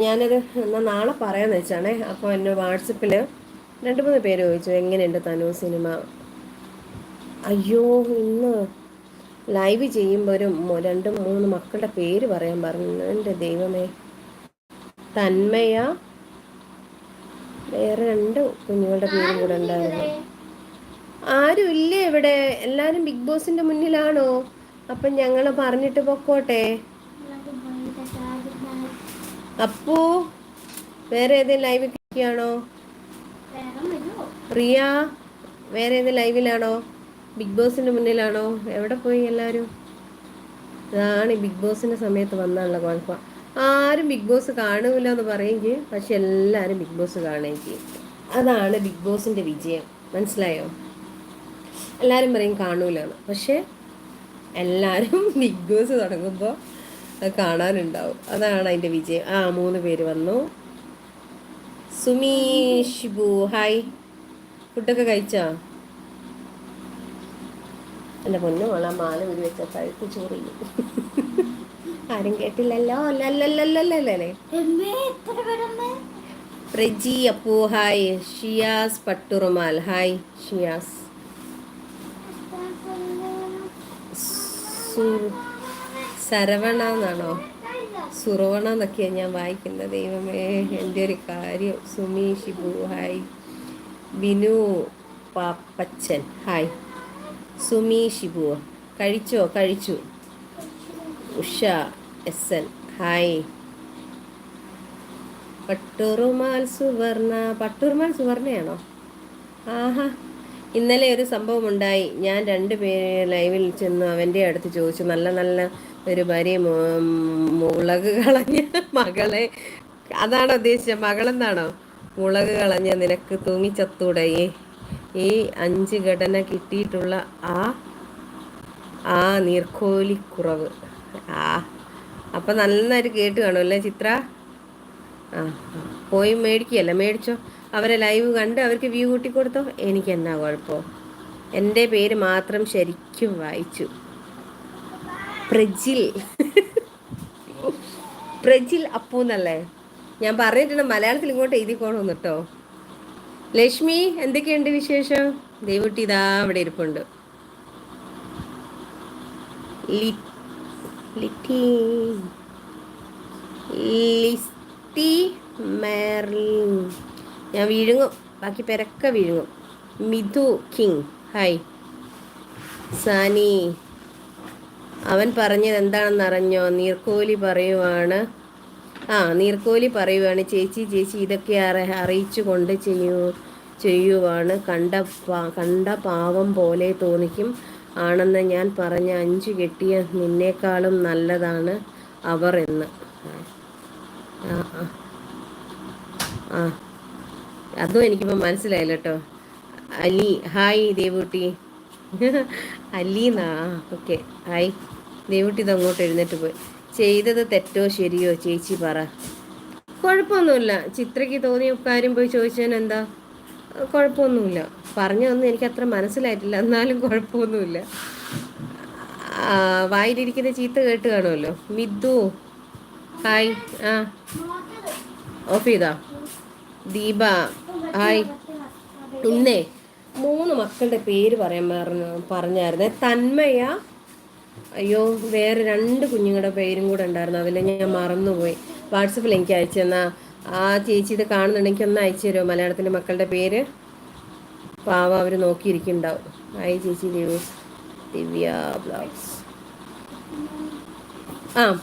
ഞാനത് എന്നാൽ നാളെ പറയാമെന്ന് വെച്ചാണേ അപ്പോൾ എന്നെ വാട്സപ്പിൽ രണ്ട് മൂന്ന് പേര് ചോദിച്ചു എങ്ങനെയുണ്ട് തനു സിനിമ? അയ്യോ ഇന്ന് ലൈവ് ചെയ്യുമ്പോൾ ഒരു രണ്ട് മൂന്ന് മക്കളുടെ പേര് പറയാൻ പറഞ്ഞു. എന്റെ ദൈവമേ. തന്മയ? വേറെ രണ്ട് കുഞ്ഞുങ്ങളുടെ പേരും കൂടെ ഉണ്ടായിരുന്നു. ആരും ഇല്ലേ ഇവിടെ? എല്ലാവരും ബിഗ് ബോസിന്റെ മുന്നിലാണോ? അപ്പം ഞങ്ങൾ പറഞ്ഞിട്ട് പൊക്കോട്ടെ. അപ്പു വേറെ ഏതെങ്കിലും ലൈവ് കിട്ടിയാണോ റിയ വേറെ ഏതെങ്കിലും ലൈവിലാണോ ബിഗ് ബോസിന്റെ മുന്നിലാണോ? എവിടെ പോയി എല്ലാവരും ഇതാണ് ബിഗ് ബോസിന്റെ സമയത്ത് വന്നുള്ള കുഴപ്പം ആരും ബിഗ് ബോസ് കാണൂല എന്ന് പറയുകയും ചെയ്യും പക്ഷെ എല്ലാവരും ബിഗ് ബോസ് കാണുകയും ചെയ്യും. അതാണ് ബിഗ് ബോസിന്റെ വിജയം. മനസ്സിലായോ? എല്ലാവരും പറയും കാണൂലാണ് പക്ഷെ എല്ലാവരും ബിഗ് ബോസ് തുടങ്ങുമ്പോൾ അത് കാണാനുണ്ടാവും. അതാണ് അതിന്റെ വിജയം. ആ മൂന്ന് പേര് വന്നു. സുമീഷ് ബു ഹായ്. ഫുഡൊക്കെ കഴിച്ചോ? എന്റെ പൊന്നു മോള മാല ഒരു വെച്ച കഴുത്ത് ചോറി ആരും കേട്ടില്ലല്ലോ? അല്ലല്ലല്ലല്ലേ പ്രജി അപ്പു ഹായ്. ഷിയാസ് പട്ടുറുമാൽ ഹായ് ഷിയാസ്. സരവണ എന്നാണോ സുറവണ എന്നൊക്കെയാണ് ഞാൻ വായിക്കുന്നത്. ദൈവമേ എന്റെ ഒരു കാര്യം. സുമി ഷിബു ഹായ്. ബിനു പാപ്പച്ചൻ ഹായ്. സുമി ഷിബു കഴിച്ചോ? കഴിച്ചു. Usha S N hi. Patturumal Suvarna Patturumal സുവർണയാണോ? ആഹാ. ഇന്നലെ ഒരു സംഭവം ഉണ്ടായി ഞാൻ രണ്ട് പേര് ലൈവിൽ ചെന്ന് അവന്റെ അടുത്ത് ചോദിച്ചു. നല്ല നല്ല ഒരു ഭാര്യ മുളക് കളഞ്ഞ മകളെ. അതാണോ ഉദ്ദേശിച്ചത് മകളെന്നാണോ മുളക് കളഞ്ഞ നിനക്ക് തൂങ്ങിച്ചത്തൂടെ ഈ അഞ്ച് ഘടന കിട്ടിയിട്ടുള്ള ആ ആ നീർക്കോലിക്കുറവ് ആ അപ്പം നന്നായിട്ട് കേട്ട് കാണുമല്ലേ ചിത്ര? ആ പോയി മേടിക്കുകയല്ല? മേടിച്ചോ. അവരെ ലൈവ് കണ്ട് അവർക്ക് വ്യൂ കൂട്ടി കൊടുത്തോ എനിക്ക് എന്നാ കുഴപ്പമോ എന്റെ പേര് മാത്രം ശരിക്കും വായിച്ചു. പ്രജിൽ. പ്രജിൽ അപ്പു എന്നല്ലേ? ഞാൻ പറഞ്ഞിട്ടുണ്ട് മലയാളത്തിൽ ഇങ്ങോട്ട് എഴുതിക്കോണം കേട്ടോ. ലക്ഷ്മി എന്തൊക്കെയുണ്ട് വിശേഷം? ദൈവട്ടി ഇതാ അവിടെ ഇരിപ്പുണ്ട്. ഞാൻ വിഴുങ്ങും. ബാക്കി പേരൊക്കെ വിഴുങ്ങും. മിഥു കിങ്. ഹായ്. സാനി. അവൻ പറഞ്ഞത് എന്താണെന്ന് അറിഞ്ഞോ നീർക്കോലി പറയുവാണ്. ആ നീർക്കോലി പറയുവാണ്. ചേച്ചി ചേച്ചി ഇതൊക്കെ അറി അറിയിച്ചു കൊണ്ട് ചെയ്യൂ ചെയ്യുവാണ്. കണ്ട കണ്ട പാവം പോലെ തോന്നിക്കും. ആണെന്ന് ഞാൻ പറഞ്ഞ അഞ്ചു കെട്ടിയ നിന്നേക്കാളും നല്ലതാണ് അവർ എന്ന്. ആ അതും എനിക്കിപ്പോൾ മനസ്സിലായില്ല കേട്ടോ. അലി ഹായ് ദേവൂട്ടി. അലീന്നാ ഓക്കെ. ആയി. ദൈവട്ടി അങ്ങോട്ട് എഴുന്നേറ്റ് പോയി. ചെയ്തത് തെറ്റോ ശരിയോ ചേച്ചി പറ. കുഴപ്പമൊന്നുമില്ല. ചിത്രയ്ക്ക് തോന്നിയ കാര്യം പോയി ചോദിച്ചതിനെന്താ കുഴപ്പമൊന്നുമില്ല. പറഞ്ഞൊന്നും എനിക്ക് അത്ര മനസ്സിലായിട്ടില്ല. എന്നാലും കുഴപ്പമൊന്നുമില്ല. വായിലിരിക്കുന്ന ചീത്ത കേട്ട് കാണുമല്ലോ. മിദു ഹായ്. ആ. ഓഫ് ചെയ്താ. ദീപ. ഹായ്. ഇന്നേ മൂന്ന് മക്കളുടെ പേര് പറയാൻ പറഞ്ഞു പറഞ്ഞായിരുന്നേ. തന്മയ അയ്യോ വേറെ രണ്ട് കുഞ്ഞുങ്ങളുടെ പേരും കൂടെ ഉണ്ടായിരുന്നു. അതിൽ ഞാൻ മറന്നുപോയി. വാട്സപ്പിൽ എനിക്ക് അയച്ചു തന്നാ. ആ ചേച്ചി ഇത് കാണുന്നുണ്ടെങ്കിൽ ഒന്ന് അയച്ചു തരുമോ? മലയാളത്തിന്റെ മക്കളുടെ പേര്? പാവ അവർ നോക്കിയിരിക്കുന്നുണ്ടാവും. ആയി ചേച്ചി ദിവ്യ ബ്ലോഗ്സ് ആ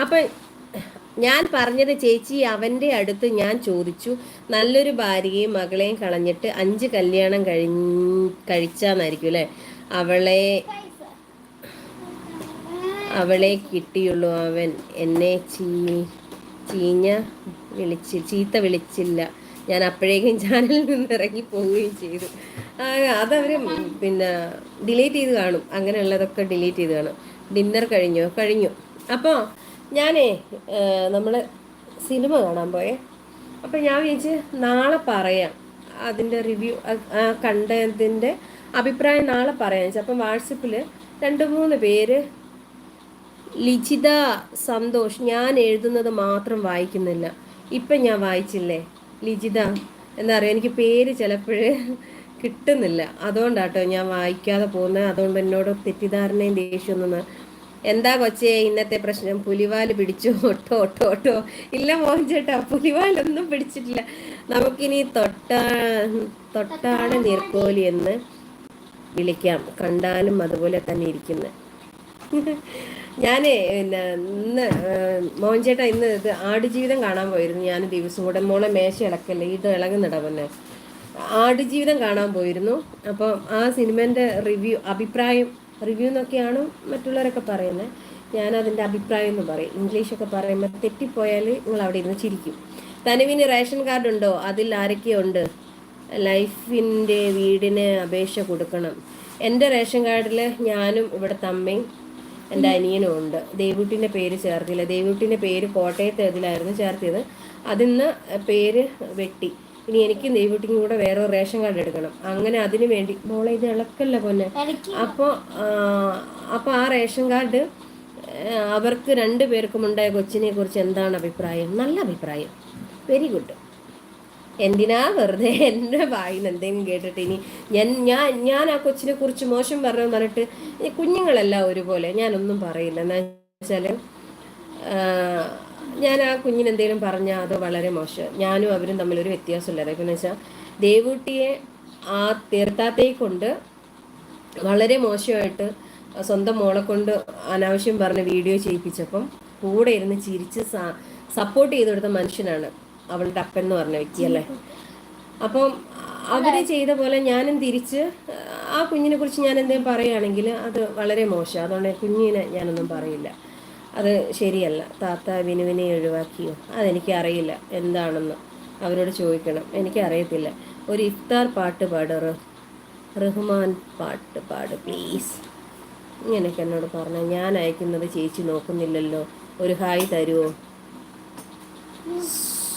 അപ്പം ഞാൻ പറഞ്ഞത് ചേച്ചി അവന്റെ അടുത്ത് ഞാൻ ചോദിച്ചു. നല്ലൊരു ഭാര്യയും മകളെയും കളഞ്ഞിട്ട് അഞ്ച് കല്യാണം കഴി കഴിച്ചാന്നായിരിക്കും അല്ലേ? അവളെ അവളെ കിട്ടിയുള്ളൂ അവൻ. എന്നെ ചീ ചീഞ്ഞ വിളിച്ച് ചീത്ത വിളിച്ചില്ല. ഞാൻ അപ്പോഴേക്കും ചാനലിൽ നിന്ന് ഇറങ്ങി പോവുകയും ചെയ്തു. അതവർ പിന്നെ ഡിലീറ്റ് ചെയ്ത് കാണും. അങ്ങനെയുള്ളതൊക്കെ ഡിലീറ്റ് ചെയ്ത് കാണും. ഡിന്നർ കഴിഞ്ഞോ? കഴിഞ്ഞു. അപ്പോൾ ഞാനേ നമ്മൾ സിനിമ കാണാൻ പോയേ. അപ്പം ഞാൻ വിചാരിച്ച് നാളെ പറയാം അതിന്റെ റിവ്യൂ കണ്ടതിന്റെ അഭിപ്രായം നാളെ പറയാം വെച്ചാൽ അപ്പം വാട്സപ്പിൽ രണ്ട് മൂന്ന് പേര് ലിജിത സന്തോഷ് ഞാൻ എഴുതുന്നത് മാത്രം വായിക്കുന്നില്ല. ഇപ്പം ഞാൻ വായിച്ചില്ലേ? ലിജിത എന്താ പറയുക എനിക്ക് പേര് ചിലപ്പോഴേ കിട്ടുന്നില്ല. അതുകൊണ്ടാട്ടോ ഞാൻ വായിക്കാതെ പോകുന്നത്. അതുകൊണ്ട് എന്നോട് തെറ്റിദ്ധാരണയും ദേഷ്യമൊന്നും എന്താ കൊച്ചേ ഇന്നത്തെ പ്രശ്നം? പുലിവാൽ പിടിച്ചു. ഒട്ടോ ഒട്ടോ ഒട്ടോ. ഇല്ല മോഹൻ ചേട്ടാ പുലിവാലൊന്നും പിടിച്ചിട്ടില്ല. നമുക്കിനി തൊട്ടാ തൊട്ടാണ് നീർക്കോലി എന്ന് വിളിക്കാം. കണ്ടാലും അതുപോലെ തന്നെ ഇരിക്കുന്നത് ഞാൻ പിന്നെ ഇന്ന് ഏഹ്, മോഹൻ ചേട്ടാ ഇന്ന് ഇത് ആടുജീവിതം കാണാൻ പോയിരുന്നു. ഞാൻ ദിവസം കൂടെ മോളെ മേശ ഇളക്കല്ലേ ഇത് ഇളകുന്നിട ആടുജീവിതം കാണാൻ പോയിരുന്നു. അപ്പം ആ സിനിമേന്റെ റിവ്യൂ അഭിപ്രായം റിവ്യൂ എന്നൊക്കെയാണ് മറ്റുള്ളവരൊക്കെ പറയുന്നത് ഞാൻ അതിന്റെ അഭിപ്രായം എന്ന് പറയും. ഇംഗ്ലീഷൊക്കെ പറയുമ്പോൾ തെറ്റിപ്പോയാൽ നിങ്ങൾ അവിടെ ഇരുന്ന് ചിരിക്കും. തനുവിന് റേഷൻ കാർഡ് ഉണ്ടോ അതിൽ ആരൊക്കെയുണ്ട് ലൈഫിന്റെ വീടിന് അപേക്ഷ കൊടുക്കണം. എന്റെ റേഷൻ കാർഡിൽ ഞാനും ഇവിടെ തമ്മയും എന്റെ അനിയനും ഉണ്ട്. ദേവൂട്ടിന്റെ പേര് ചേർത്തില്ല. ദേവൂട്ടിന്റെ പേര് കോട്ടയത്ത് ഇതിലായിരുന്നു ചേർത്തിയത്. അതിന്ന് പേര് വെട്ടി. ഇനി എനിക്ക് ദേവൂട്ടിക്കും കൂടെ വേറെ റേഷൻ കാർഡ് എടുക്കണം. അങ്ങനെ അതിനു വേണ്ടി മോളെ ഇത് ഇളക്കല്ല പൊന്നെ. അപ്പൊ അപ്പോൾ അപ്പോൾ ആ റേഷൻ കാർഡ് അവർക്ക് രണ്ടു പേർക്കും ഉണ്ടായ കൊച്ചിനെ കുറിച്ച് എന്താണ് അഭിപ്രായം? നല്ല അഭിപ്രായം. വെരി ഗുഡ് എന്തിനാ വെറുതെ എന്റെ വായിന്ന് എന്തെങ്കിലും കേട്ടിട്ട് ഇനി ഞാൻ ഞാൻ ഞാൻ ആ കൊച്ചിനെ കുറിച്ച് മോശം പറഞ്ഞു പറഞ്ഞിട്ട് കുഞ്ഞുങ്ങളെല്ലാം ഒരുപോലെ ഞാനൊന്നും പറയില്ല. എന്നാ വെച്ചാൽ ഞാൻ ആ കുഞ്ഞിന് എന്തെങ്കിലും പറഞ്ഞാൽ അത് വളരെ മോശം. ഞാനും അവരും തമ്മിലൊരു വ്യത്യാസമില്ല. എന്ന് വെച്ചാൽ ദേവൂട്ടിയെ ആ തീർത്ഥാത്തയെ കൊണ്ട് വളരെ മോശമായിട്ട് സ്വന്തം മോളെ കൊണ്ട് അനാവശ്യം പറഞ്ഞ് വീഡിയോ ചെയ്യിപ്പിച്ചപ്പം കൂടെ ഇരുന്ന് ചിരിച്ച് സപ്പോർട്ട് ചെയ്ത് കൊടുത്ത മനുഷ്യനാണ് അവളുടെ അപ്പൻ എന്ന് പറഞ്ഞ വ്യക്തി അല്ലേ? അപ്പം അവർ ചെയ്ത പോലെ ഞാനും തിരിച്ച് ആ കുഞ്ഞിനെ കുറിച്ച് ഞാൻ എന്തെങ്കിലും പറയുകയാണെങ്കിൽ അത് വളരെ മോശം. അതുകൊണ്ട് കുഞ്ഞിനെ ഞാനൊന്നും പറയില്ല. അത് ശരിയല്ല. താത്ത വിനുവിനെ ഒഴിവാക്കിയോ? അതെനിക്ക് അറിയില്ല എന്താണെന്ന് അവരോട് ചോദിക്കണം. എനിക്കറിയത്തില്ല. ഒരു ഇഫ്താർ പാട്ട് പാട് റഹ്മാൻ പാട്ട് പാട് പ്ലീസ് ഇങ്ങനെയൊക്കെ എന്നോട് പറഞ്ഞു ഞാൻ അയക്കുന്നത് ചേച്ചി നോക്കുന്നില്ലല്ലോ. ഒരു ഹായ് തരുമോ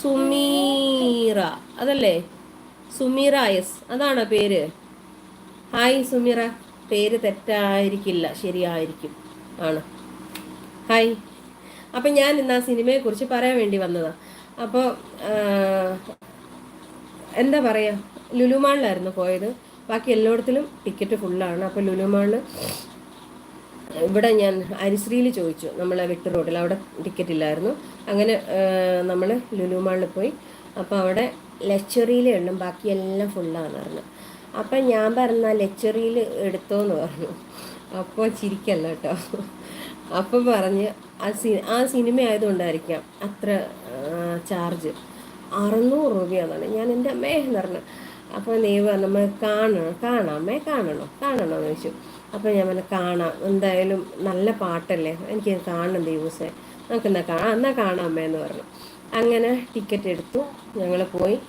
സുമീറ. അതല്ലേ? സുമീറ എസ് അതാണോ പേര്? ഹായ് സുമീറ. പേര് തെറ്റായിരിക്കില്ല. ശരിയായിരിക്കും. ആണ്. ഹായ് അപ്പം ഞാൻ ഇന്ന് ആ സിനിമയെക്കുറിച്ച് പറയാൻ വേണ്ടി വന്നതാണ് അപ്പോൾ എന്താ പറയുക ലുലുമാളിലായിരുന്നു പോയത്. ബാക്കി എല്ലായിടത്തിലും ടിക്കറ്റ് ഫുള്ളാണ്. അപ്പോൾ ലുലുമാളിൽ ഇവിടെ ഞാൻ അരിശ്രീയിൽ ചോദിച്ചു. നമ്മളെ വിട്ട് റോഡിൽ അവിടെ ടിക്കറ്റ് ഇല്ലായിരുന്നു. അങ്ങനെ നമ്മൾ ലുലുമാളിൽ പോയി. അപ്പോൾ അവിടെ ലക്ഷറിയിലേ ഉള്ളും ബാക്കിയെല്ലാം ഫുള്ളാണ് പറഞ്ഞു. അപ്പം ഞാൻ പറഞ്ഞ ലച്ചറിയിൽ എടുത്തോന്ന് പറഞ്ഞു. അപ്പോൾ ചിരിക്കല്ല കേട്ടോ. അപ്പം പറഞ്ഞ് ആ സി ആ സിനിമ ആയതുകൊണ്ടായിരിക്കാം അത്ര ചാർജ് അറുന്നൂറ് രൂപയാണെന്നാണ് ഞാൻ എന്റെ അമ്മേ എന്ന് പറഞ്ഞു. അപ്പോൾ നീ നമ്മൾ കാണണം കാണാമേ കാണണോ? കാണണോ? എന്ന് ചോദിച്ചു. അപ്പോൾ ഞാൻ പറഞ്ഞു കാണാം. എന്തായാലും നല്ല പാട്ടല്ലേ? എനിക്ക് കാണണം ദിവസേ നമുക്ക് എന്നാൽ കാണാം എന്നാൽ കാണാമേ എന്ന് പറഞ്ഞു. അങ്ങനെ ടിക്കറ്റ് എടുത്തു. ഞങ്ങൾ പോയി.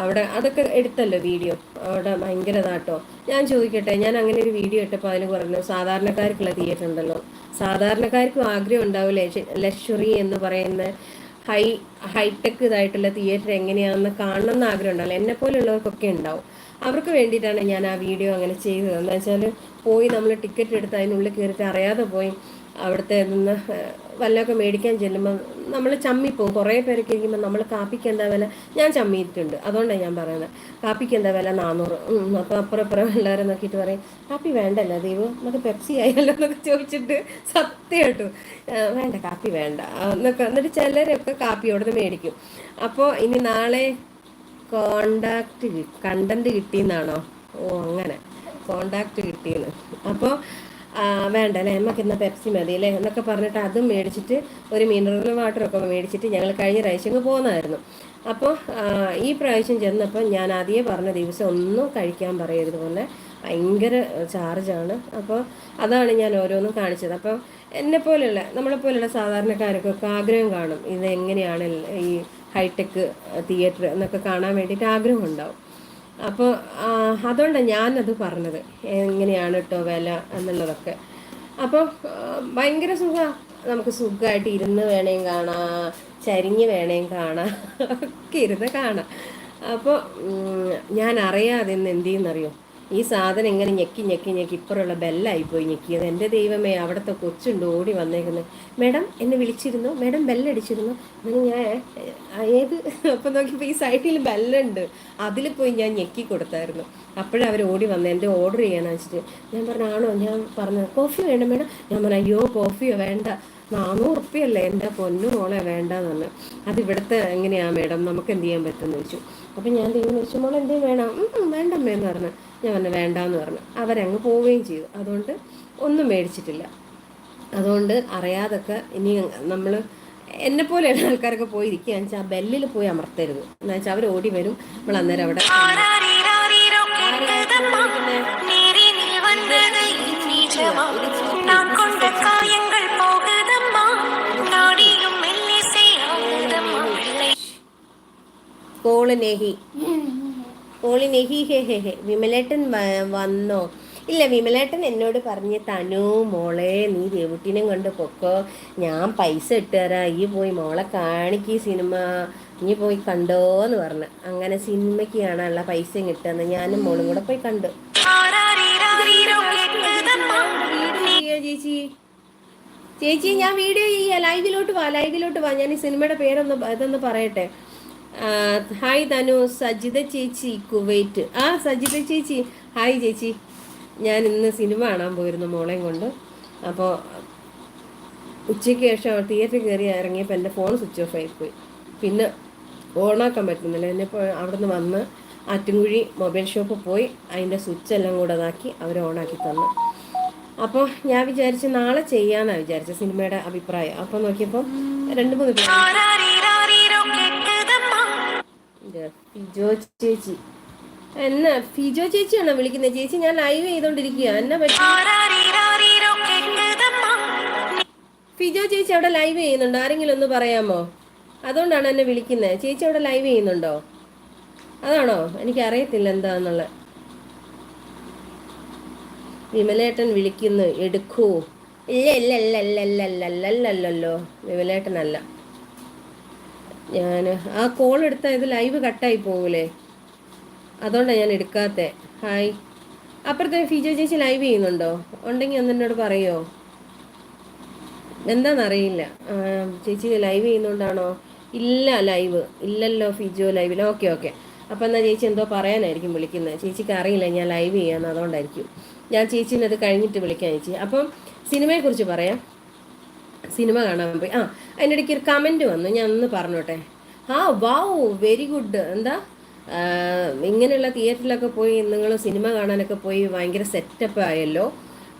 അവിടെ അതൊക്കെ എടുത്തല്ലോ വീഡിയോ. അവിടെ ഭയങ്കര നാട്ടോ. ഞാൻ ചോദിക്കട്ടെ ഞാൻ അങ്ങനെ ഒരു വീഡിയോ ഇട്ടപ്പോൾ അതിന് പറഞ്ഞു സാധാരണക്കാർക്കുള്ള തിയേറ്റർ ഉണ്ടല്ലോ സാധാരണക്കാർക്കും ആഗ്രഹം ഉണ്ടാവില്ലേ ലക്ഷറി എന്ന് പറയുന്ന ഹൈ ഹൈടെക് ഇതായിട്ടുള്ള തിയേറ്റർ എങ്ങനെയാണെന്ന് കാണണം എന്ന് ആഗ്രഹം ഉണ്ടാവില്ല? എന്നെ പോലുള്ളവർക്കൊക്കെ ഉണ്ടാവും. അവർക്ക് വേണ്ടിയിട്ടാണ് ഞാൻ ആ വീഡിയോ അങ്ങനെ ചെയ്തത്. എന്താ വെച്ചാൽ പോയി നമ്മൾ ടിക്കറ്റ് എടുത്ത് അതിനുള്ളിൽ കയറിയിട്ട് അറിയാതെ പോയി അവിടുത്തെ നിന്ന് വല്ലതൊക്കെ മേടിക്കാൻ ചെല്ലുമ്പോൾ നമ്മൾ ചമ്മിപ്പോവും. കുറേ പേരൊക്കെ ഇരിക്കുമ്പോൾ നമ്മൾ കാപ്പിക്ക് എന്താ വില? ഞാൻ ചമ്മിയിട്ടുണ്ട്. അതുകൊണ്ടാണ് ഞാൻ പറയുന്നത് കാപ്പിക്ക് എന്താ വില? നാനൂറ് അപ്പോൾ അപ്പുറം അപ്പുറം എല്ലാവരും നോക്കിയിട്ട് പറയും കാപ്പി വേണ്ടല്ലോ ദൈവം? നമുക്ക് പെപ്സി ആയാലോ? എന്നൊക്കെ ചോദിച്ചിട്ട് സത്യമായിട്ട് വേണ്ട കാപ്പി വേണ്ട. എന്നൊക്കെ. എന്നിട്ട് ചിലരൊക്കെ കാപ്പി അവിടുന്ന് മേടിക്കും. അപ്പോൾ ഇനി നാളെ കോണ്ടാക്ട് കണ്ടന്റ് കിട്ടിയെന്നാണോ? ഓ അങ്ങനെ. കോണ്ടാക്ട് കിട്ടിയെന്ന്. അപ്പോൾ വേണ്ട അല്ലേ നമുക്ക് ഇന്ന് പെപ്സി മതി. അല്ലേ എന്നൊക്കെ പറഞ്ഞിട്ട് അതും മേടിച്ചിട്ട് ഒരു മിനറൽ വാട്ടറൊക്കെ മേടിച്ചിട്ട് ഞങ്ങൾ കഴിഞ്ഞ പ്രാവശ്യം പോകുന്നതായിരുന്നു അപ്പോൾ ഈ പ്രാവശ്യം ചെന്നപ്പോൾ ഞാൻ ആദ്യമേ പറഞ്ഞ ദിവസം ഒന്നും കഴിക്കാൻ പറയരുത് പോലെ ഭയങ്കര ചാർജാണ് അപ്പോൾ അതാണ് ഞാൻ ഓരോന്നും കാണിച്ചത്. അപ്പോൾ എന്നെ പോലെയുള്ള നമ്മളെ പോലെയുള്ള സാധാരണക്കാർക്കൊക്കെ ആഗ്രഹം കാണും. ഇത് എങ്ങനെയാണ് ഈ ഹൈടെക് തിയേറ്റർ എന്നൊക്കെ കാണാൻ വേണ്ടിയിട്ട് ആഗ്രഹം ഉണ്ടാവും. അപ്പോൾ അതുകൊണ്ടാണ് ഞാനത് പറഞ്ഞത്. എങ്ങനെയാണ് കേട്ടോ വില എന്നുള്ളതൊക്കെ. അപ്പോൾ ഭയങ്കര സുഖമാണ് നമുക്ക് സുഖമായിട്ട് ഇരുന്ന് വേണേം കാണാം ചരിഞ്ഞ് വേണേം കാണാം ഒക്കെ ഇരുന്ന് കാണാം. അപ്പോൾ ഞാൻ അറിയാതെ ഇന്ന് എന്ത് ചെയ്യുന്നറിയോ? ഈ സാധനം ഇങ്ങനെ ഞെക്കി ഞെക്കി ഞെക്കി ഇപ്പുറമുള്ള ബെല്ലായി പോയി ഞെക്കിയത്. എന്റെ ദൈവമേ അവിടുത്തെ കൊച്ചുണ്ട് ഓടി വന്നേക്കുന്നത്. മേഡം എന്നെ വിളിച്ചിരുന്നു? മേഡം ബെല്ലടിച്ചിരുന്നു? അങ്ങനെ ഞാൻ "ഏ, ഏത്? അപ്പം നോക്കിയപ്പോൾ ഈ സൈഡിൽ ബെല്ലുണ്ട്. അതിൽ പോയി ഞാൻ ഞെക്കി കൊടുത്തായിരുന്നു. അപ്പോഴേ അവർ ഓടി വന്നത് എന്റെ ഓർഡർ ചെയ്യാന്ന് വെച്ചിട്ട് ഞാൻ പറഞ്ഞു ആണോ? ഞാൻ പറഞ്ഞു കോഫി വേണ്ട മേഡം? ഞാൻ പറഞ്ഞു അയ്യോ കോഫിയോ വേണ്ട. നാനൂറ് ഉറുപ്പ്യല്ലേ എന്റെ പൊന്നു മോളെ വേണ്ടെന്ന് പറഞ്ഞു അത് ഇവിടുത്തെ എങ്ങനെയാണ് മേഡം? നമുക്ക് എന്ത് ചെയ്യാൻ പറ്റുമെന്ന് ചോദിച്ചു. അപ്പം ഞാൻ തീരുമാനം ചോദിച്ചു മോളെ എന്ത് വേണം? വേണ്ട എന്ന് പറഞ്ഞു. ഞാൻ പറഞ്ഞു വേണ്ടെന്ന് പറഞ്ഞു. അവരങ്ങ് പോവുകയും ചെയ്തു. അതുകൊണ്ട് ഒന്നും മേടിച്ചിട്ടില്ല. അതുകൊണ്ട് അറിയാതൊക്കെ ഇനി നമ്മൾ എന്നെ പോലെയുള്ള ആൾക്കാരൊക്കെ പോയി ഇരിക്കുകയെന്ന് വെച്ചാൽ ആ ബെല്ലിൽ പോയി അമർത്തരുത്. എന്ന് വെച്ചാൽ അവർ ഓടി വരും. നമ്മൾ അന്നേരം അവിടെ ഞാൻ സ്കൂൾ നെഹി. നെഹി ഹേ ഹേ ഹേ. വിമലേട്ടൻ വന്നോ? ഇല്ല വിമലേട്ടൻ എന്നോട് പറഞ്ഞ് തനു മോളെ നീ ദേവുട്ടിനെയും കൊണ്ട് പൊക്കോ. ഞാൻ പൈസ ഇട്ട് തരാ. ഈ പോയി മോളെ കാണിക്ക് സിനിമ. നീ പോയി കണ്ടോ എന്ന് പറഞ്ഞു. അങ്ങനെ സിനിമയ്ക്ക് കാണാനുള്ള പൈസ കിട്ടുമെന്ന് ഞാനും മോളും കൂടെ പോയി കണ്ടു. ചേച്ചി. ചേച്ചി ഞാൻ വീഡിയോ ചെയ്യാ. ലൈവിലോട്ട് വാ ലൈവിലോട്ട് വാ. ഞാൻ ഈ സിനിമയുടെ പേരൊന്ന് ഇതൊന്ന് പറയട്ടെ. ഹായ് ധനു സജിത ചേച്ചി കുവൈറ്റ് ആ സജിത ചേച്ചി ഹായ് ചേച്ചി ഞാൻ ഇന്ന് സിനിമ കാണാൻ പോയിരുന്നു മോളെയും കൊണ്ട് അപ്പോൾ ഉച്ചയ്ക്ക് ശേഷം തിയേറ്ററിൽ കയറി ഇറങ്ങിയപ്പോൾ എന്റെ ഫോൺ സ്വിച്ച് ഓഫ് ആയിപ്പോയി പിന്നെ ഓണാക്കാൻ പറ്റുന്നില്ല എന്നെ അവിടെ നിന്ന് വന്ന് ആറ്റുംകുഴി മൊബൈൽ ഷോപ്പിൽ പോയി അതിന്റെ സ്വിച്ച് എല്ലാം കൂടെ ഇതാക്കി അവർ ഓണാക്കി തന്നു അപ്പോൾ ഞാൻ വിചാരിച്ചു നാളെ ചെയ്യാമെന്നാണ് വിചാരിച്ചത് സിനിമയുടെ അഭിപ്രായം അപ്പോൾ നോക്കിയപ്പോൾ രണ്ട് മൂന്ന് ഫിജോ ചേച്ചി. എന്നാ ഫിജോ ചേച്ചിയാണോ വിളിക്കുന്നത് ചേച്ചി ഞാൻ ലൈവ് ചെയ്തോണ്ടിരിക്കുക എന്നാ ഫിജോ ചേച്ചി അവിടെ ലൈവ് ചെയ്യുന്നുണ്ടോ? ആരെങ്കിലും ഒന്ന് പറയാമോ? അതുകൊണ്ടാണ് എന്നെ വിളിക്കുന്നത് ചേച്ചി അവിടെ ലൈവ് ചെയ്യുന്നുണ്ടോ? അതാണോ? എനിക്ക് അറിയത്തില്ല എന്താന്നുള്ള വിമലേട്ടൻ വിളിക്കുന്നു. എടുക്കൂ. ഇല്ല ഇല്ല ഇല്ല ഇല്ല ഇല്ല ഇല്ല ഇല്ലല്ലോ. വിമലേട്ടനല്ല. ഞാൻ ആ കോൾ എടുത്താൽ ഇത് ലൈവ് കട്ടായി പോകൂലേ അതുകൊണ്ടാണ് ഞാൻ എടുക്കാത്തെ. ഹായ് അപ്പുറത്തെ ഫിജോ ചേച്ചി ലൈവ് ചെയ്യുന്നുണ്ടോ? ഉണ്ടെങ്കിൽ ഒന്ന് എന്നോട് പറയോ? എന്താണെന്നറിയില്ല ചേച്ചി ലൈവ് ചെയ്യുന്നുണ്ടാണോ? ഇല്ല ലൈവ് ഇല്ലല്ലോ ഫിജോ ലൈവില്ല ഓക്കെ ഓക്കെ അപ്പം എന്നാൽ ചേച്ചി എന്തോ പറയാനായിരിക്കും വിളിക്കുന്നത് ചേച്ചിക്ക് അറിയില്ല ഞാൻ ലൈവ് ചെയ്യാമെന്ന് അതുകൊണ്ടായിരിക്കും. ഞാൻ ചേച്ചീനെ അത് കഴിഞ്ഞിട്ട് വിളിക്കാം ചേച്ചി. അപ്പം സിനിമയെക്കുറിച്ച് പറയാം. സിനിമ കാണാൻ പോയി. ആ അതിന്റെ ഇടയ്ക്ക് ഒരു കമന്റ് വന്നു. ഞാൻ ഒന്ന് പറഞ്ഞോട്ടെ. ആ വാവ് വെരി ഗുഡ് എന്താ? ഇങ്ങനെയുള്ള തിയേറ്ററിലൊക്കെ പോയി നിങ്ങൾ സിനിമ കാണാനൊക്കെ പോയി ഭയങ്കര സെറ്റപ്പ് ആയല്ലോ.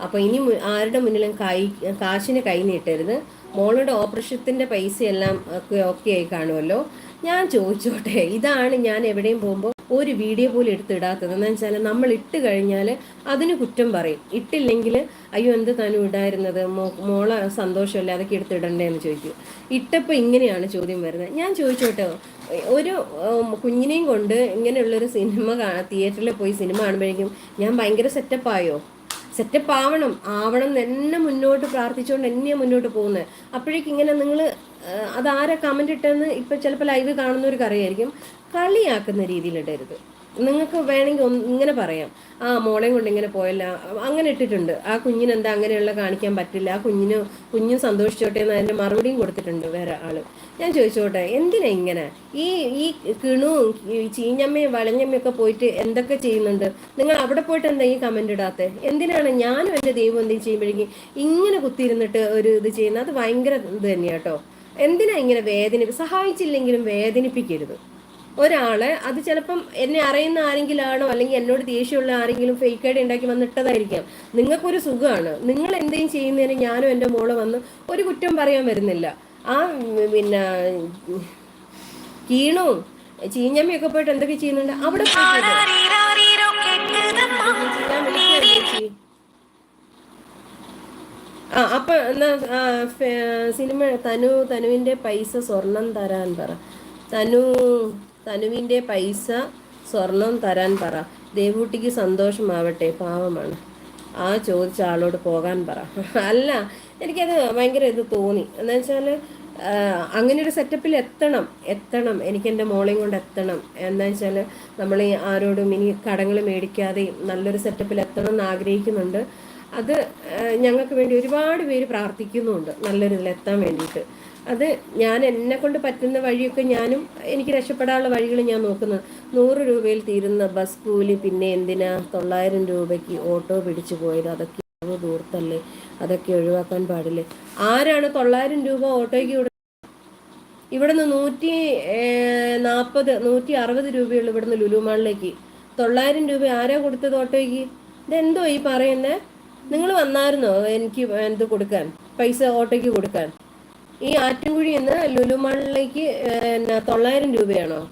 അപ്പോൾ ഇനി ആരുടെ മുന്നിലും കൈ കാശിന് കൈ നീട്ടരുത്. മോളുടെ ഓപ്പറേഷത്തിന്റെ പൈസയെല്ലാം ഒക്കെ ഓക്കെ ആയി കാണുമല്ലോ. ഞാൻ ചോദിച്ചോട്ടെ ഇതാണ് ഞാൻ എവിടെയും പോകുമ്പോൾ ഒരു വീഡിയോ പോലും എടുത്തിടാത്തത്. എന്ന് വെച്ചാൽ നമ്മൾ ഇട്ട് കഴിഞ്ഞാൽ അതിന് കുറ്റം പറയും. ഇട്ടില്ലെങ്കിൽ അയ്യോ എന്ത് തനു ഇടായിരുന്നത്? മോ മോളെ സന്തോഷമല്ലേ അതൊക്കെ എടുത്തിടണ്ടേ എന്ന് ചോദിക്കും. ഇട്ടപ്പോൾ ഇങ്ങനെയാണ് ചോദ്യം വരുന്നത്. ഞാൻ ചോദിച്ചോട്ടെ ഒരു കുഞ്ഞിനെയും കൊണ്ട് ഇങ്ങനെയുള്ളൊരു സിനിമ തിയേറ്ററിൽ പോയി സിനിമ കാണുമ്പോഴേക്കും ഞാൻ ഭയങ്കര സെറ്റപ്പായോ? സെറ്റപ്പ് ആവണം ആവണം എന്ന് മുന്നോട്ട് പ്രാർത്ഥിച്ചുകൊണ്ട് എന്നെയാണ് മുന്നോട്ട് പോകുന്നത് അപ്പോഴേക്കും ഇങ്ങനെ നിങ്ങൾ അതാരാ കമന്റ് ഇട്ടെന്ന് ഇപ്പം ചിലപ്പോൾ ലൈവ് കാണുന്നവർക്ക് അറിയായിരിക്കും. കളിയാക്കുന്ന രീതിയിൽ ഇടരുത് നിങ്ങൾക്ക് വേണമെങ്കിൽ ഇങ്ങനെ പറയാം. ആ മോളെയും കൊണ്ട് ഇങ്ങനെ പോയല്ല. അങ്ങനെ ഇട്ടിട്ടുണ്ട്. ആ കുഞ്ഞിന് എന്താ അങ്ങനെയുള്ള കാണിക്കാൻ പറ്റില്ല. ആ കുഞ്ഞിന് കുഞ്ഞും സന്തോഷിച്ചോട്ടെ എന്ന് അതിന്റെ മറുപടിയും കൊടുത്തിട്ടുണ്ട് വേറെ ആൾ ഞാൻ ചോദിച്ചോട്ടെ എന്തിനാ ഇങ്ങനെ? ഈ ഈ കിണുവും ചീഞ്ഞമ്മയും വളഞ്ഞമ്മയും ഒക്കെ പോയിട്ട് എന്തൊക്കെ ചെയ്യുന്നുണ്ട്? നിങ്ങൾ അവിടെ പോയിട്ട് എന്താ ഈ കമന്റ് ഇടാത്തെ? എന്തിനാണ് ഞാനും എന്റെ ദൈവം എന്തെങ്കിലും ചെയ്യുമ്പോഴേക്കും ഇങ്ങനെ കുത്തിയിരുന്നിട്ട് ഒരു ഇത് ചെയ്യുന്നത്? അത് ഭയങ്കര ഇത് തന്നെയാട്ടോ എന്തിനാ ഇങ്ങനെ വേദനി? സഹായിച്ചില്ലെങ്കിലും വേദനിപ്പിക്കരുത്. ഒരാളെ അത് ചിലപ്പം എന്നെ അറിയുന്ന ആരെങ്കിലാണോ അല്ലെങ്കിൽ എന്നോട് ദേഷ്യമുള്ള ആരെങ്കിലും ഫേക്ക് ഐഡി ഉണ്ടാക്കി വന്നിട്ടതായിരിക്കാം. നിങ്ങൾക്കൊരു സുഖമാണ്. നിങ്ങൾ എന്തെങ്കിലും ചെയ്യുന്നതിന് ഞാനും എന്റെ മോളെ വന്ന് ഒരു കുറ്റം പറയാൻ വരുന്നില്ല. ആ പിന്നെ കീണു ചീഞ്ഞമ്മയൊക്കെ പോയിട്ട് എന്തൊക്കെ ചെയ്യുന്നുണ്ട്? അവിടെ ആ അപ്പൊ എന്നാ സിനിമ തനു തനുവിന്റെ പൈസ സ്വർണം തരാൻ പറ. തനു തനുവിന്റെ പൈസ സ്വർണം തരാൻ പറ. ദേവൂട്ടിക്ക് സന്തോഷമാവട്ടെ പാവമാണ്. ആ ചോദിച്ച ആളോട് പോകാൻ പറ. അല്ല എനിക്കത് ഭയങ്കര ഇത് തോന്നി. എന്ന് വെച്ചാൽ അങ്ങനെ ഒരു സെറ്റപ്പിൽ എത്തണം എത്തണം എനിക്ക് എന്റെ മോളെയും കൊണ്ട് എത്തണം. എന്താ വെച്ചാൽ നമ്മൾ ആരോടും ഇനി കടങ്ങൾ മേടിക്കാതെ നല്ലൊരു സെറ്റപ്പിൽ എത്തണം എന്ന് ആഗ്രഹിക്കുന്നുണ്ട്. അത് ഞങ്ങൾക്ക് വേണ്ടി ഒരുപാട് പേര് പ്രാർത്ഥിക്കുന്നുണ്ട്. നല്ലൊരു ഇതിൽ എത്താൻ വേണ്ടിയിട്ട്. അത് ഞാൻ എന്നെ കൊണ്ട് പറ്റുന്ന വഴിയൊക്കെ ഞാനും എനിക്ക് രക്ഷപ്പെടാനുള്ള വഴികൾ ഞാൻ നോക്കുന്നത്. നൂറ് രൂപയിൽ തീരുന്ന ബസ് കൂലി പിന്നെ എന്തിനാ തൊള്ളായിരം രൂപയ്ക്ക് ഓട്ടോ പിടിച്ചു പോയത്? അതൊക്കെ ദൂർത്തല്ലേ? അതൊക്കെ ഒഴിവാക്കാൻ പാടില്ലേ? ആരാണ് തൊള്ളായിരം രൂപ ഓട്ടോയ്ക്ക് ഇവിടെ ഇവിടുന്ന് നൂറ്റി നാൽപ്പത് നൂറ്റി അറുപത് രൂപയുള്ള ഇവിടുന്ന് ലുലുമാളിലേക്ക് തൊള്ളായിരം രൂപ ആരാ കൊടുത്തത് ഓട്ടോയ്ക്ക്? ഇതെന്തോ ഈ പറയുന്നത് നിങ്ങൾ വന്നായിരുന്നോ? എനിക്ക് എന്ത് കൊടുക്കാൻ? പൈസ ഓട്ടോയ്ക്ക് കൊടുക്കാൻ. ഈ ആറ്റുംകുഴി നിന്ന് ലുലുമണിലേക്ക് എന്നാ തൊള്ളായിരം രൂപയാണോ?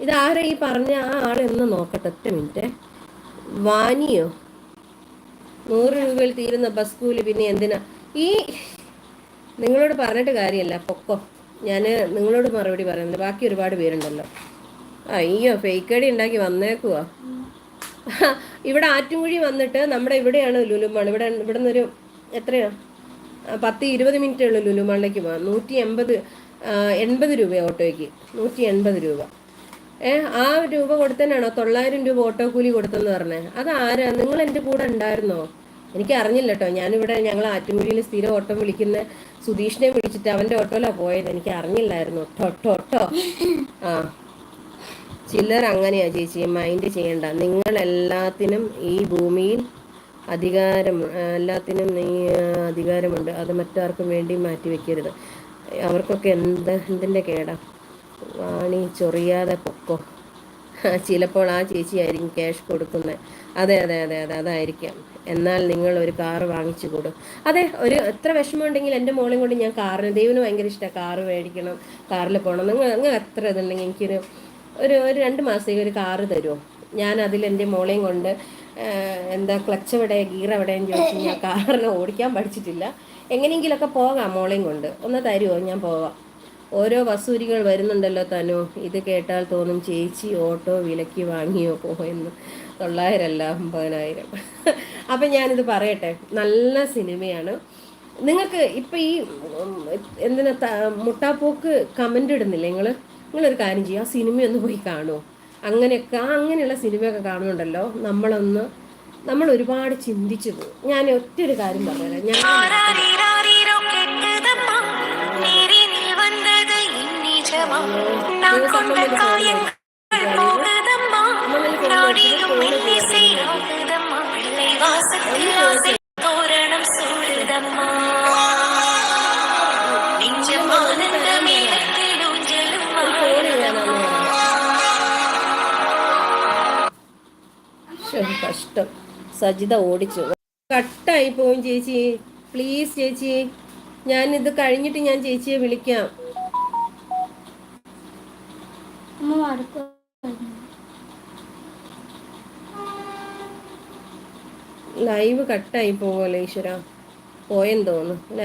ഇതാരാ ഈ പറഞ്ഞ ആ ആളെന്ന് നോക്കട്ടെ ഒറ്റ മിനിറ്റ്. വാനിയോ? നൂറ് രൂപയിൽ തീരുന്ന ബസ് കൂലി പിന്നെ എന്തിനാ? ഈ നിങ്ങളോട് പറഞ്ഞിട്ട് കാര്യമല്ല. പൊക്കോ. ഞാൻ നിങ്ങളോട് മറുപടി പറയുന്നത് ബാക്കി ഒരുപാട് പേരുണ്ടല്ലോ. അയ്യോ ഫേക്ക് ഐഡി ഉണ്ടാക്കി വന്നേക്കുവാ. ഇവിടെ ആറ്റുമുഴി വന്നിട്ട് നമ്മുടെ ഇവിടെയാണ് ലുലുമാൾ. ഇവിടെ ഇവിടെ നിന്നൊരു എത്രയാണ് പത്ത് ഇരുപത് മിനിറ്റേ ഉള്ളൂ ലുലുമാളിലേക്ക് പോകാൻ. നൂറ്റി എൺപത് എൺപത് രൂപ ഓട്ടോയ്ക്ക്. നൂറ്റി എൺപത് രൂപ. ഏ ആ രൂപ കൊടുത്തനാണോ തൊള്ളായിരം രൂപ ഓട്ടോ കൂലി കൊടുത്തെന്ന് പറഞ്ഞേ? അത് ആരാ? നിങ്ങൾ എന്റെ കൂടെ ഉണ്ടായിരുന്നോ? എനിക്ക് അറിഞ്ഞില്ല കേട്ടോ ഞാനിവിടെ ഞങ്ങൾ ആറ്റുമുഴിയിൽ സ്ഥിരം ഓട്ടോ വിളിക്കുന്ന സുധീഷിനെ വിളിച്ചിട്ട് അവന്റെ ഓട്ടോയിലാണ് പോയത്. എനിക്ക് അറിഞ്ഞില്ലായിരുന്നു. ഒട്ടോ ഒട്ടോ ആ. ചിലർ അങ്ങനെയാ ചേച്ചി മൈൻഡ് ചെയ്യണ്ട. നിങ്ങൾ എല്ലാത്തിനും ഈ ഭൂമിയിൽ അധികാരം എല്ലാത്തിനും നീ അധികാരമുണ്ട്. അത് മറ്റാർക്കും വേണ്ടി മാറ്റി വെക്കരുത്. അവർക്കൊക്കെ എന്ത് എന്തിന്റെ കേടാ? വാണി ചൊറിയാതെ പൊക്കോ. ചിലപ്പോൾ ആ ചേച്ചി ആയിരിക്കും ക്യാഷ് കൊടുക്കുന്നത് അതെ അതെ അതെ അതെ അതായിരിക്കാം. എന്നാൽ നിങ്ങൾ ഒരു കാറ് വാങ്ങിച്ചു കൊടും. അതെ ഒരു എത്ര വിഷമമുണ്ടെങ്കിൽ എന്റെ മോളെയും കൊണ്ട് ഞാൻ കാറിന് ദൈവന് ഭയങ്കര ഇഷ്ടമാണ് കാറ് മേടിക്കണം കാറിൽ പോകണം. നിങ്ങൾ നിങ്ങൾ എത്ര ഇതുണ്ടെങ്കിൽ എനിക്കൊരു ഒരു ഒരു രണ്ട് മാസത്തേക്ക് ഒരു കാറ് തരുമോ ഞാൻ അതിൽ എന്റെ മോളെയും കൊണ്ട് എന്താ ക്ലച്ച് എവിടെ ഗീർ എവിടെയെന്ന് ചോദിച്ചു ഞാൻ കാറിനെ ഓടിക്കാൻ പഠിച്ചിട്ടില്ല. എങ്ങനെയെങ്കിലുമൊക്കെ പോകാം മോളെയും കൊണ്ട്. ഒന്ന് തരുമോ ഞാൻ പോവാം. ഓരോ വസൂരികൾ വരുന്നുണ്ടല്ലോ തനു. ഇത് കേട്ടാൽ തോന്നും ചേച്ചി ഓട്ടോ വിലക്ക് വാങ്ങിയോ? പോയെന്ന് തൊള്ളായിരം അല്ല അമ്പതിനായിരം. അപ്പം ഞാനിത് പറയട്ടെ. നല്ല സിനിമയാണ്. നിങ്ങൾക്ക് ഇപ്പം ഈ എന്തിനാ മുട്ടാപ്പോക്ക് കമന്റ് ഇടുന്നില്ലേ നിങ്ങൾ നിങ്ങളൊരു കാര്യം ചെയ്യുക ആ സിനിമയൊന്ന് പോയി കാണുമോ അങ്ങനെയൊക്കെ ആ അങ്ങനെയുള്ള സിനിമയൊക്കെ കാണുന്നുണ്ടല്ലോ. നമ്മളൊന്ന് നമ്മൾ ഒരുപാട് ചിന്തിച്ചു പോകും ഞാൻ ഒറ്റ ഒരു കാര്യം പറഞ്ഞുതരാം ഞാൻ നമ്മളിപ്പോൾ സജിത ഓടിച്ചു. കട്ടായി പോവും ചേച്ചി. പ്ലീസ് ചേച്ചി ഞാൻ ഇത് കഴിഞ്ഞിട്ട് ഞാൻ ചേച്ചിയെ വിളിക്കാം. ലൈവ് കട്ടായി പോവല്ലോ ഈശ്വര? പോയെന്ന് തോന്നുന്നു